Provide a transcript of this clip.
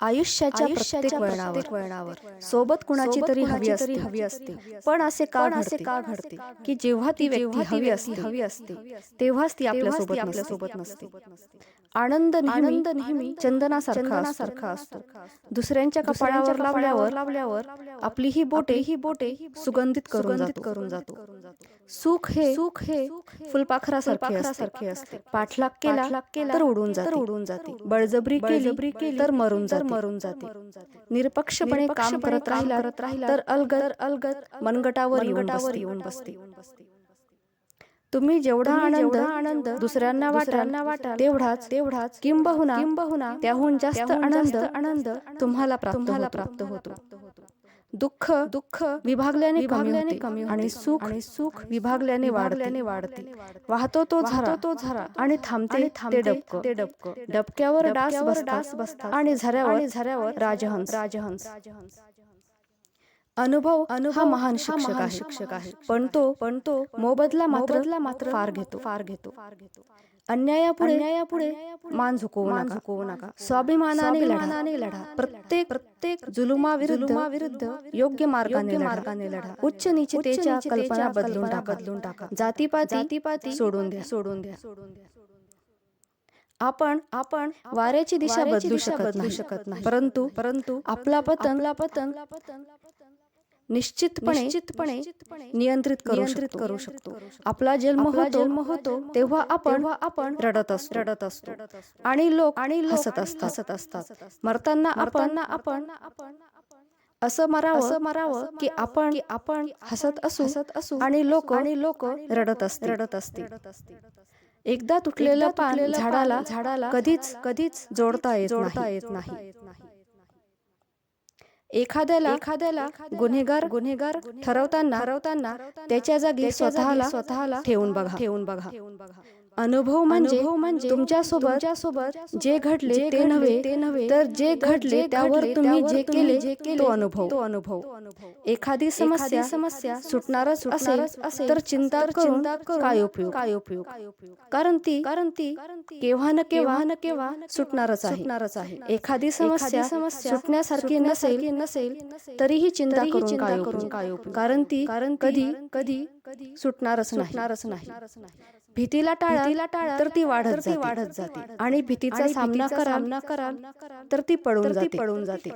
आयुष्याच्या प्रत्येक वळणावर. वळणावर. सोबत कुणाची तरी हवी असते. हवी असते. पण असे का असे का घडते? की जेव्हा ती व्यक्ती हवी असते हवी असते तेव्हाच ती आपल्यासोबत आपल्यासोबत नसते. आनंद आनंद नेहमी चंदनासारखा सारखा असतो. दुसऱ्यांच्या कपाळावर लावल्यावर लावल्यावर आपली ही बोटे ही बोटे सुगंधित करून करून जातो. सुख हे सुख हे फुलपाखरासारखे असते. पाठलाग केला तर उडून जाते. उडून जाते. बळजबरी केली तर मरून जाते. मरून जाते. निरपक्षपणे काम करत राहिला तर अलगद अलगद मनगटावर येऊन येऊन बसते. तुम्ही जेवढा आनंद आनंद दुसऱ्यांना वाटांना वाटा तेवढाच तेवढाच किंबहुना किंबहुना त्याहून जास्त आनंद आनंद तुम्हाला प्राप्त होतो. दुःख दुःख विभागल्याने विभागल्याने कमी आणि सुख आणि सुख विभागल्याने वाढल्याने वाढते. वाहतो तो झरा. तो झरा. आणि थांबते थांबते डबक. ते डबक. डबक्यावर डास बस डास बसतात. आणि झऱ्यावर झऱ्यावर राजहंस. राजहंस. अनुभव अनुभव महान शिक्षक आहे. शिक्षक आहे. पण तो पण तो मोबदला मोबदला मात्र फार घेतो फार घेतो. फार घेतो. अन्यायापुढे अन्यायापुढे मान झुकवू मान झुकवू नका. स्वाभिमानाने लढा. लढा. प्रत्येक प्रत्येक जुलुमा विरुद्ध योग्य मार्गाने मार्गाने लढा. उच्च निचतेच्या कल्पना बदलून टाका. बदलून टाका. जातीपाती जातीपाती सोडून द्या. सोडून द्या. सोडून द्या आपण आपण वाऱ्याची दिशा बदलू शकत नाही. शकत नाही. परंतु परंतु आपला पतंग पतंग निश्चितपणे निश्चितपणे नियंत्रित नियंत्रित करू शकतो. आपला जन्म जन्म होतो तेव्हा आपण आपण रडत असतो. रडत असतो. आणि लोक आणि हसत असतात. हसत असतात. मरताना आपण आपण असं मरावं असं मरावं की आपण आपण हसत असू हसत असू आणि लोक आणि लोक रडत असते रडत असते एकदा तुटलेलं पान झाडाला झाडाला कधीच कधीच जोडता येत जोडता येत नाही. एखाद्याला एखाद्याला गुन्हेगार गुन्हेगार ठरवताना ठरवताना त्याच्या जागी स्वतःला स्वतःला ठेवून बघा. ठेवून बघा. अनुभव म्हणजे म्हणजे तुमच्यासोबत सोबत जे घडले ते नव्हे ते नव्हे तर जे घडले त्यावर तुम्ही जे केले जे केले तो अनुभव. तो अनुभव. एखादी समस्या समस्या सुटणारच असेल असेल तर चिंता करून काय उपयोग? काय उपयोग? कारण ती कारण ती केव्हा न केव्हा न केव्हा सुटणारच आहे. सुटणारच आहे. एखादी समस्या समस्या सुटण्यासारखी नसेल नसेल तरीही चिंता करून काय उपयोग? कारण ती कारण कधी कधी सुटणारच सुटणारच नाही. भीतीला टाळा भीतीला टाळा तर ती वाढत जाते. वाढत जाते. आणि भीतीचा सामना करा सामना करा तर ती पडून जाते. पडून जाते.